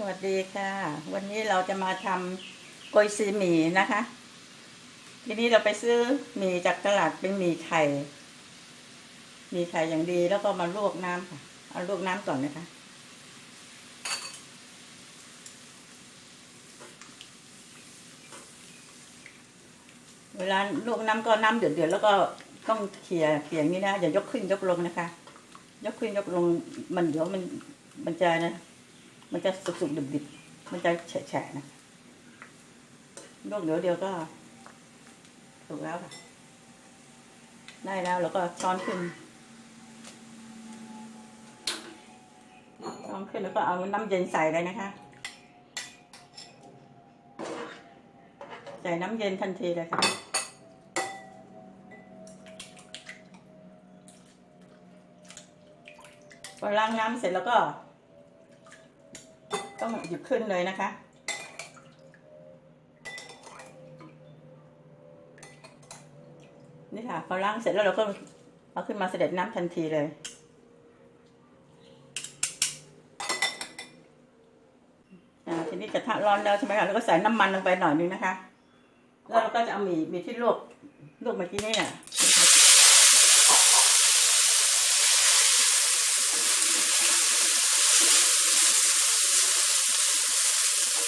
สวัสดีค่ะ วันนี้เราจะมาทำโกยซีหมี่นะคะ ทีนี้เราไปซื้อหมี่จากตลาดเป็นหมี่ไข่หมี่ไข่อย่างดีแล้วก็มาลวกน้ำค่ะเอาลวกน้ำก่อนนะคะ เวลาลวกน้ำก็น้ำเดือดๆแล้วก็ต้องเขี่ยเขี่ยนี้นะอย่ายกขึ้นยกลงนะคะ ยกขึ้นยกลงมันเดี๋ยวมันมันจะนะ มันจะสุกๆดิบๆ มันจะแฉะๆนะลวกเดี๋ยวเดียวก็ถูกแล้วค่ะ ได้แล้วแล้วก็ช้อนขึ้นช้อนขึ้นแล้วก็เอาน้ำเย็นใส่เลยนะคะ ใส่น้ำเย็นทันทีเลยค่ะพอล้างน้ำเสร็จแล้วก็ ต้องหยิบขึ้นเลยนะคะ นี่ค่ะพอล้างเสร็จแล้วเราก็เอาขึ้นมาเสด็จน้ำทันทีเลยอ่าทีนี้กระทะร้อนแล้วใช่ไหมคะแล้วก็ใส่น้ำมันลงไปหน่อยนึงนะคะ แล้วเราก็จะเอาหมี่หมี่ที่ลวกลวกเมื่อกี้นี่เนี่ย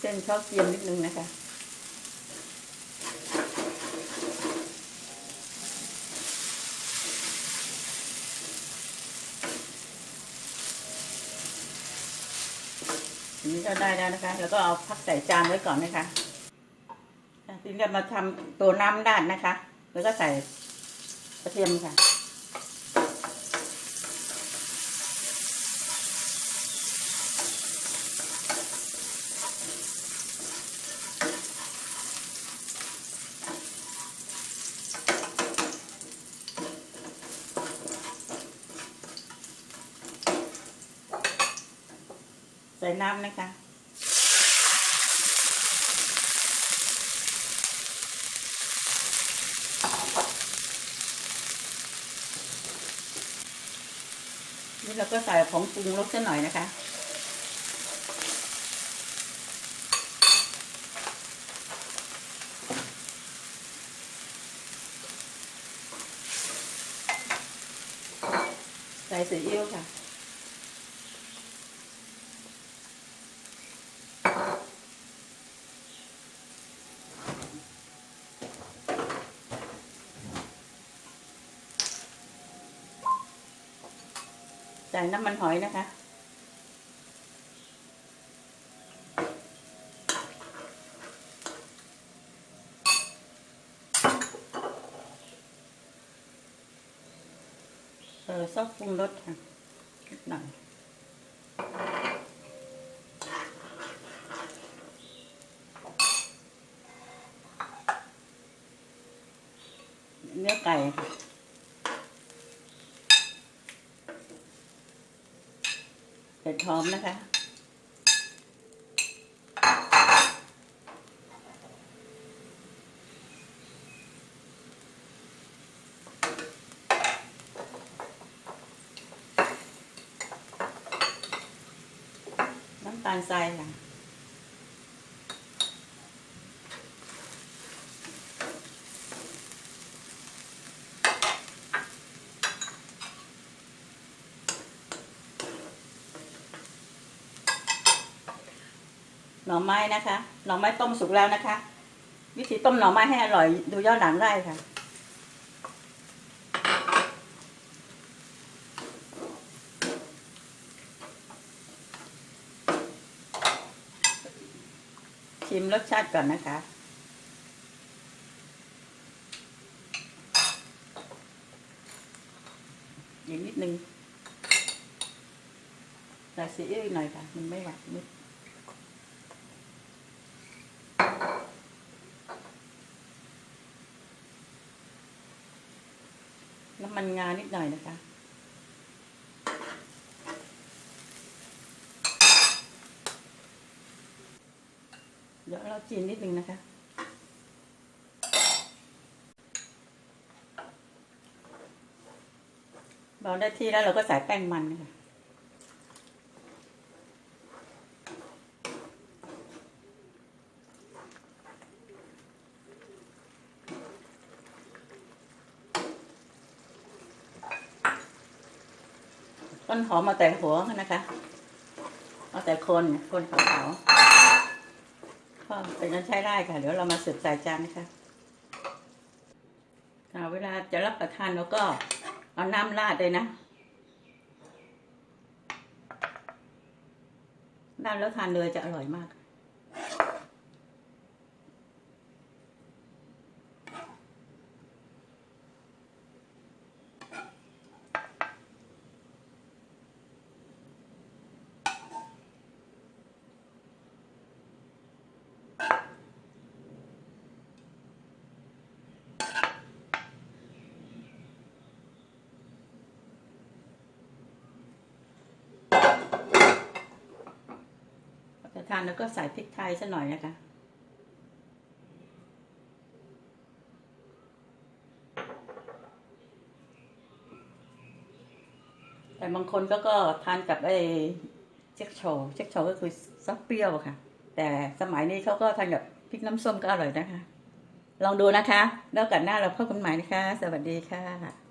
เส้นเขาเกียมนิดนึงนะคะทีนี้ก็ได้แล้วนะคะ แล้วก็เอาพักใส่จานไว้ก่อนนะคะทีนี้เรามาทำตัวน้ำด้านนะคะ แล้วก็ใส่กระเทียมค่ะ ส่น้ำนะคะ นี่เราก็ใส่ของปรุงรสสักหน่อยนะคะใส่ซีอิ๊วค่ะ ใส่น้ำมันหอยนะคะ เออซอสปรุงรสค่ะนิดหน่อยเนื้อไก่ค่ะ งช้อมนะคะ น้ำตาลทรายค่ะ หน่อไม้นะคะ หน่อไม้ต้มสุกแล้วนะคะ วิธีต้มหน่อไม้ให้อร่อยดูย้อนหลังได้ค่ะ ชิมรสชาติก่อนนะคะอีกนิดนึงใส่ซีอิ๊วหน่อยค่ะ มันไม่หวานนิด น้ำมันงานิดหน่อยนะคะเดี๋ยวเราจีนนิดนึงนะคะ เราได้ที่แล้วเราก็ใส่แป้งมันนะคะ ต้นหอมมาแต่หัวนะคะเอาแต่คนคนขาวๆก็เป็นนั้นใช้ได้ค่ะ เดี๋ยวเรามาสืบใส่จานนะคะค่ะเวลาจะรับประทานเราก็เอาน้ำราดเลยนะราดแล้วทานเลยจะอร่อยมาก จะทานแล้วก็ใส่พริกไทยสักหน่อยนะคะแต่บางคนก็ก็ทานกับไอ้เจ๊กโชเจ๊กโชก็คือซอสเปรี้ยวค่ะ แต่สมัยนี้เขาก็ทานกับพริกน้ำส้มก็อร่อยนะคะ ลองดูนะคะ แล้วกันหน้าเราพบกันใหม่นะคะ สวัสดีค่ะ